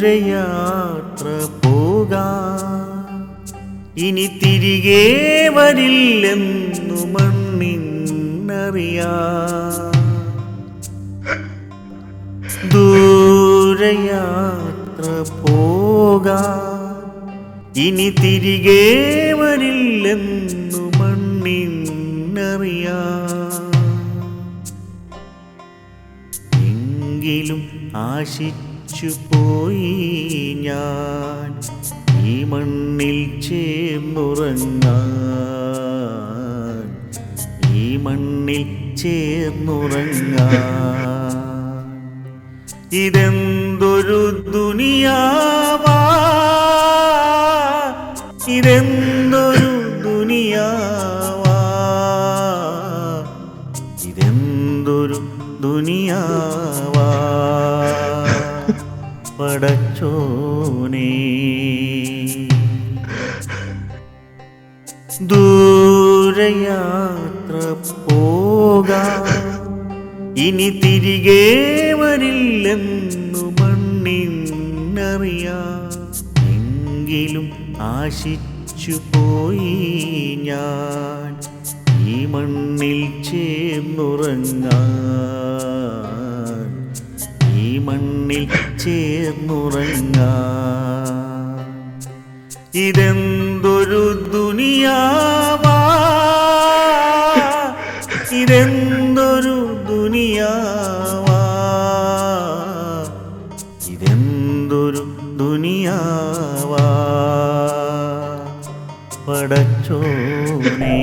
ദൂരയാത്ര പോകാം. ഇനി തിരികെ വരില്ലെന്നു മണ്ണിന്നറിയാം ദൂരയാത്ര പോകാം. ഇനി തിരികെ വരില്ലെന്നു മണ്ണിന്നറിയാം എങ്കിലും ആശിച്ചു പോയി ഞാൻ. ഈ മണ്ണിൽ ചേർന്നുറങ്ങാൻ. ഈ മണ്ണിൽ ചേർന്നുറങ്ങാൻ. ഇതെന്തൊരു ദുനിയാവാ. ഇതെന്തൊരു ദുനിയാവാ. ഇതെന്തൊരു ദുനിയാവാ. പടച്ചോനേ. ദൂരയാത്ര പോകാം. ഇനി തിരികെ വരില്ലെന്നു മണ്ണിന്നറിയാം എങ്കിലും ആശിച്ചു പോയി ഞാൻ. ഈ മണ്ണിൽ ചേർന്നുറങ്ങാൻ. ഈ മണ്ണിൽ ചേർന്നുറങ്ങാൻ ഇതെന്തൊരു ദുനിയാവാ? ഇതെന്തൊരു ദുനിയാവാ? ഇതെന്തൊരു ദുനിയാവാ? പടച്ചോനേ